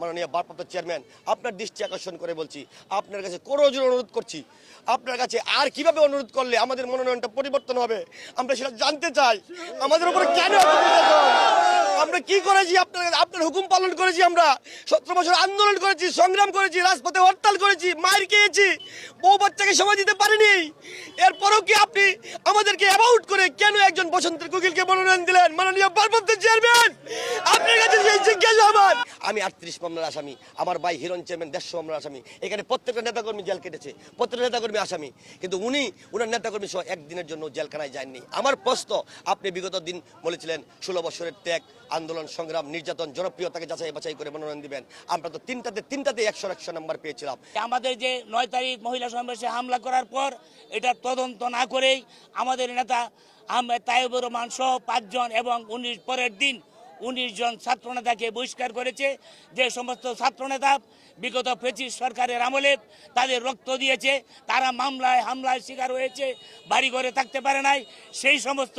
মাননীয় ভারপ্রাপ্ত চেয়ারম্যান, আপনার দৃষ্টি আকর্ষণ করে বলছি। আপনার কাছে কোনো জোর অনুরোধ করছি। আপনার কাছে আর কীভাবে অনুরোধ করলে আমাদের মনোনয়নটা পরিবর্তন হবে? আমরা সেটা জানতে চাই। আমাদের উপরে কেন আমরা কি করেছি? আপনার আপনার হুকুম পালন করেছি আমরা। সতেরো বছর আন্দোলন করেছি, সংগ্রাম করেছি, রাজপথে হরতাল করেছি মায়ের খেয়েছি। বউ বাচ্চাকে সময় দিতে পারিনি। এরপরও কি আপনি আমাদেরকে অ্যাবাউট করে কেন একজন বসন্তের কুকিলকে মনোনয়ন দিলেন? মাননীয় ভারপ্রাপ্ত চেয়ারম্যান কাছে সেই জিজ্ঞাসা আমার। আমি আটত্রিশ মামলার আসামি আমার ভাই হিরণ চেয়ারম্যান দেড়শো মামলার আসামি। এখানে প্রত্যেকটা নেতাকর্মী জেল কেটেছে প্রত্যেকটা নেতাকর্মী আসামি। কিন্তু উনি উনার নেতাকর্মী সহ একদিনের জন্য জেলখানায় যাননি আমার প্রশ্ন আপনি বিগত দিন বলেছিলেন ষোলো বছরের ত্যাগ আন্দোলন সংগ্রাম নির্যাতন জনপ্রিয়তাকে যাচাই বাছাই করে মনোনয়ন দিবেন। আমরা তো তিনটাতে তিনটাতে একশো একশো নাম্বার পেয়েছিলাম। আমাদের যে নয় তারিখ মহিলা সমাবেশে হামলা করার পর এটা তদন্ত না করেই আমাদের নেতা আহমেদ তাইবুর রহমান সহ পাঁচজন এবং উনিশ পরের দিন উনিশ জন ছাত্রনেতাকে বহিষ্কার করেছে। যে সমস্ত ছাত্রনেতা বিগত ফেসিস সরকারের আমলে তাদের রক্ত দিয়েছে। তারা মামলায় হামলায় শিকার হয়েছে বাড়ি ঘরে থাকতে পারে নাই। সেই সমস্ত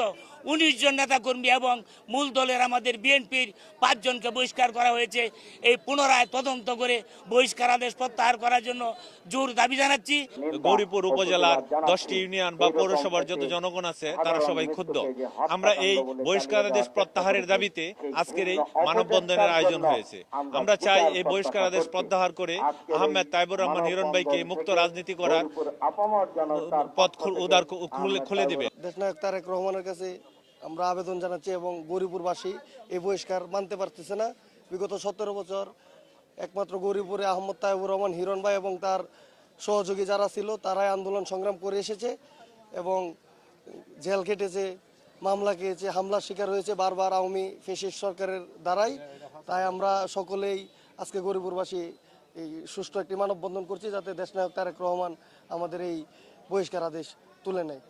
উনিশ জন নেতাকর্মী এবং মূল দলের আমাদের বিএনপির পাঁচজনকে বহিষ্কার করা হয়েছে। এই পুনরায় তদন্ত করে বহিষ্কার আদেশ প্রত্যাহার করার জন্য জোর দাবি জানাচ্ছি। গৌরীপুর উপজেলার দশটি ইউনিয়ন বা পৌরসভার যত জনগণ আছে তারা সবাই ক্ষুব্ধ। আমরা এই বহিষ্কারাদেশ প্রত্যাহারের দাবিতে আজকের এই মানববন্ধনের আয়োজন হয়েছে। আমরা চাই এই বহিষ্কারাদেশ প্রত্যাহার করে আহমেদ তাইবুর রহমান হিরণ ভাইকে মুক্ত রাজনীতি করার পথ উদার খুলে খুলে দিবে। দেশনায়ক তারেক রহমানের কাছে আমরা আবেদন জানাচ্ছি এবং গৌরীপুরবাসী এই বহিষ্কার মানতে পারতেছে না। বিগত সতেরো বছর একমাত্র গৌরীপুরে আহমদ তাইবুর রহমান হিরণ ভাই এবং তার সহযোগী যারা ছিল, তারাই আন্দোলন সংগ্রাম করে এসেছে এবং জেল খেটেছে, মামলা খেয়েছে, হামলার শিকার হয়েছে বারবার আওয়ামী ফেসিস সরকারের দ্বারাই। তাই আমরা সকলেই আজকে গরিপুরবাসী এই সুষ্ঠু একটি মানববন্ধন করছি যাতে দেশনায়ক তারেক রহমান আমাদের এই বহিষ্কার আদেশ তুলে নেয়।